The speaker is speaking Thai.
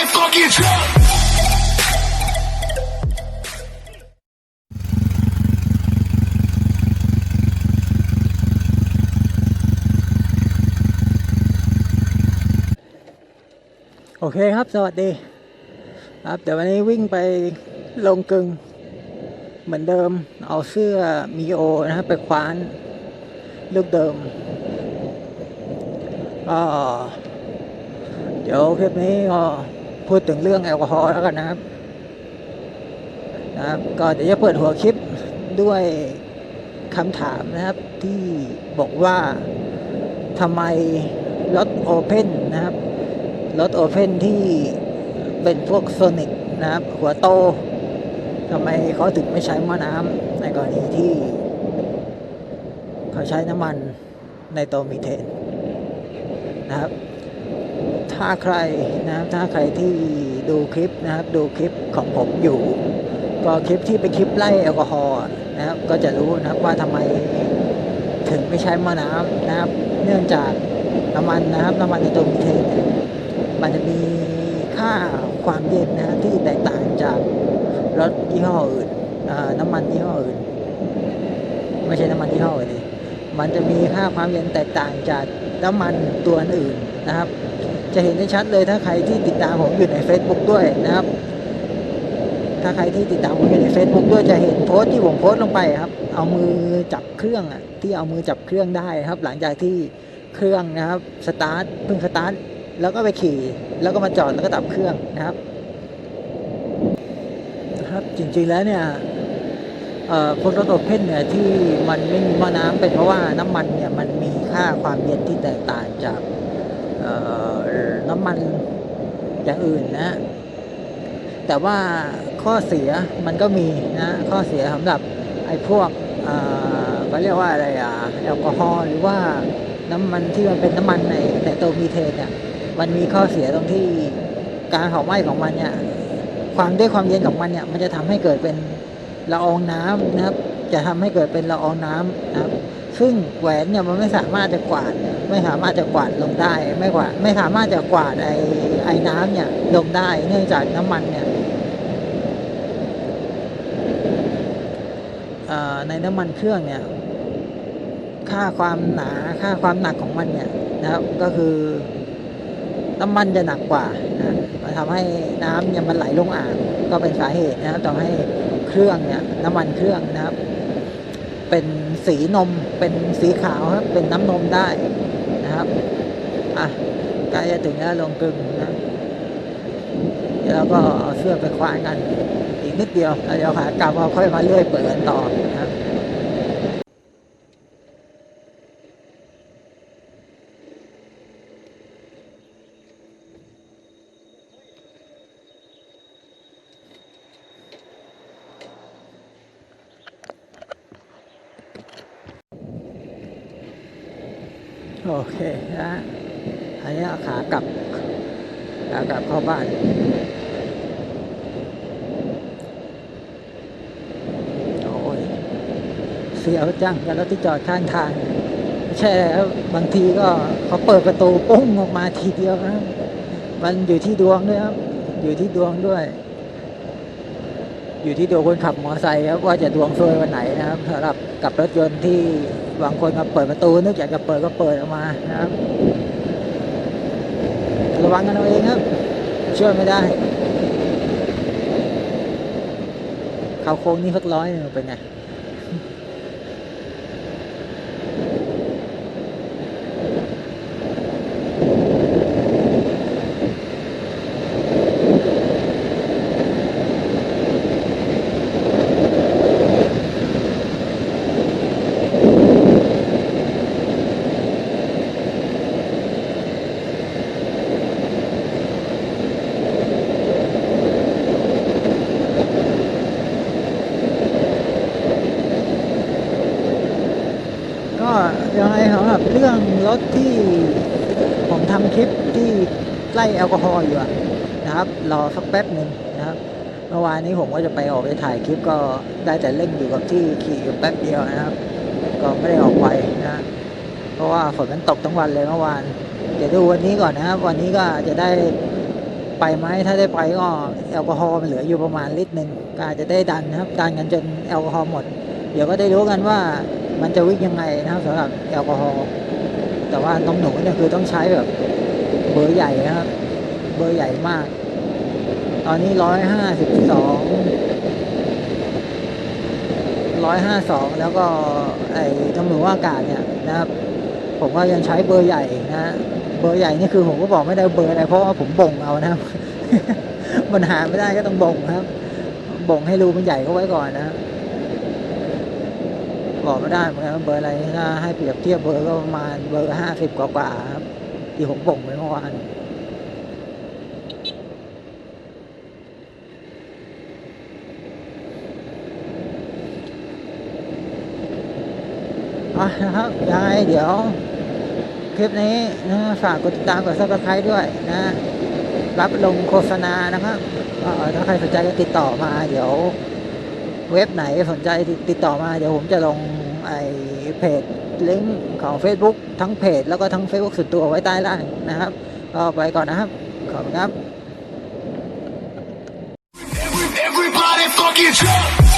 that funky drum. โอเคครับ สวัสดี ครับเดี๋ยววันนี้วิ่งไปลงกึง เหมือนเดิม เอาเสื้อมีโอนะครับ ไปคว้านลูกเดิมก็เดี๋ยวคลิปนี้ก็ พูดถึงเรื่องแอลกอฮอล์แล้วกันนะครับนะครับ ก็เดี๋ยวจะเปิดหัวคลิปด้วยคำถามนะครับที่บอกว่าทำไมรถโอเพนนะครับรถโอเพนที่เป็นพวกโซนิกนะครับ หัวโตทำไมเขาถึงไม่ใช้ม้อน้ำในกรณีที่เขาใช้น้ำมันในตัวมีเทนนะครับ ถ้าใครนะครับถ้าใครที่ดูคลิปนะครับดูคลิปของผมอยู่ ก็คลิปที่เป็นคลิปไล่แอลกอฮอล์นะครับก็จะรู้นะครับว่าทำไมถึงไม่ใช้ม้อน้ำนะครับ เนื่องจากน้ำมันนะครับน้ำมันในตัวมีเทนมันจะมีค่าความเย็นนะฮะที่แตกต่างจากรถยี่ห้ออื่นน้ำมันยี่ห้ออื่น ไม่ใช่น้ำมันยี่ห้ออื่นมันจะมีค่าความเย็นแตกต่างจากน้ำมันตัวอื่นนะครับ จะเห็นได้ชัดเลยถ้าใครที่ติดตามผมอยู่ใน Facebook ด้วยนะครับ ถ้าใครที่ติดตามผมอยู่ใน Facebook ด้วยจะเห็นโพสต์ที่ผมโพสต์ลงไปครับ เอามือจับเครื่องอะที่เอามือจับเครื่องได้ครับ หลังจากที่เครื่องนะครับสตาร์ทเพิ่งสตาร์ทแล้วก็ไปขี่ แล้วก็มาจอดแล้วก็ดับเครื่องนะครับนะครับจริงๆแล้วเนี่ยเอ่อพวกรถโอเพนเนี่ยที่มันไม่มีม้อน้ำเป็นเพราะว่าน้ำมันเนี่ยมันมีค่าความเย็นที่แตกต่างจากเอ่อ น้ำมันอย่างอื่นนะ แต่ว่าข้อเสียมันก็มีนะ ข้อเสียสำหรับไอ้พวกเอ่อเขาเรียกว่าอะไรอะแอลกอฮอล์หรือว่าน้ำมันที่มันเป็นน้ำมันในในตัวมีเทนเนี่ยมันมีข้อเสียตรงที่การเผาไหม้ของมันเนี่ยความด้วยความเย็นของมันเนี่ยมันจะทำให้เกิดเป็นละอองน้ำนะครับ จะทำให้เกิดเป็นละอองน้ำนะครับ ซึ่งแหวนเนี่ยมันไม่สามารถจะกวาด ไม่สามารถจะกวาดลงได้ ไม่กวาดไม่สามารถจะกวาดไอไอ้น้ำเนี่ยลงได้เนื่องจากน้ำมันเนี่ยในน้ำมันเครื่องเนี่ยค่าความหนาค่าความหนักของมันเนี่ยนะครับก็คือน้ำมันจะหนักกว่านะมันทำให้น้ำเนี่ยมันไหลลงอ่างก็เป็นสาเหตุนะครับทำให้เครื่องเนี่ยน้ำมันเครื่องนะครับ เป็นสีนมเป็นสีขาวครับเป็นน้ำนมได้นะครับอะใกล้จะถึงแล้วลงกลึงนะเดี๋ยวเราก็เอาเสื้อไปควานกัน อีกนิดเดียวเดี๋ยวขากลับเราค่อยมาเลื่อยเปิดกันต่อนะครับ โอเคนะฮะอันนี้ขากลับขากลับเข้าบ้านโอ้ยเสียวจังกับรถที่จอดข้างทางไม่ใช่แล้วบางทีก็เขาเปิดประตูปุ้งออกมาทีเดียวนะมันอยู่ที่ดวงด้วยครับ อยู่ที่ดวงด้วย อยู่ที่ดวคนขับมอเตอร์ไซค์ครับว่าจะดวงซวยวันไหนนะครับสำหรับกับรถยนต์ที่บางคนมาเปิดประตูนึกอยากจะเปิดก็เปิดออกมานะครับ ระวังกันเอาเองครับ ช่วยไม่ได้เขาโค้งนี่สักร้อยหนึ่งเป็นไง ก็ ยังไงสำหรับเรื่องรถที่ผมทำคลิปที่ไล่แอลกอฮอล์อยู่ะนะครับ รอสักแป๊บหนึ่งนะครับ เมื่อวานนี้ผมก็จะไปออกไปถ่ายคลิปก็ได้แต่เล่นอยู่กับที่ขี่อยู่แป๊บเดียวนะครับ ก็ไม่ได้ออกไปนะเพราะว่าฝนมันตกทั้งวันเลยเมื่อวาน เดี๋ยวดูวันนี้ก่อนนะครับ วันนี้ก็จะได้ไปไหมถ้าได้ไปก็แอลกอฮอล์มันเหลืออยู่ประมาณลิตรหนึ่งก็อาจจะได้ดันนะครับ ดันกันจนแอลกอฮอล์หมด เดี๋ยวก็ได้รู้กันว่า มันจะวิ่งยังไงนะครับสำหรับแอลกอฮอล์แต่ว่าน้องหนูเนี่ยคือต้องใช้แบบเบอร์ใหญ่นะครับ เบอร์ใหญ่มาก ตอนนี้ร้อยห้าสิบสองร้อยห้าสองแล้วก็ไอ้น้ำหนูอากาศเนี่ยนะครับ ผมก็ยังใช้เบอร์ใหญ่นะเบอร์ใหญ่นี่คือผมก็บอกไม่ได้เบอร์อะไรเพราะว่าผมบ่งเอานะครับ มันหาไม่ได้ก็ต้องบ่งครับ บ่งให้รูมันใหญ่ก็ไว้ก่อนนะครับ บอกไม่ได้เหมือนกันเบอร์อะไรถ้าให้เปรียบเทียบเบอร์ก็ประมาณเบอร์ห้าสิบกว่าๆครับที่ผมบ่งไว้เมื่อวานอะนะครับยังไงเดี๋ยว คลิปนี้นะฝากกดติดตามกดซับสไครต์ด้วยนะ รับลงโฆษณานะครับถ้าใครสนใจก็ติดต่อมาเดี๋ยว เว็บไหนสนใจติดต่อมา เดี๋ยวผมจะลงไอเพจลิงก์ของ Facebook ทั้งเพจแล้วก็ทั้ง Facebook ส่วนตัวไว้ใต้ล่างนะครับก็ไปก่อนนะครับ ขอบคุณครับ Everybody fucking jump!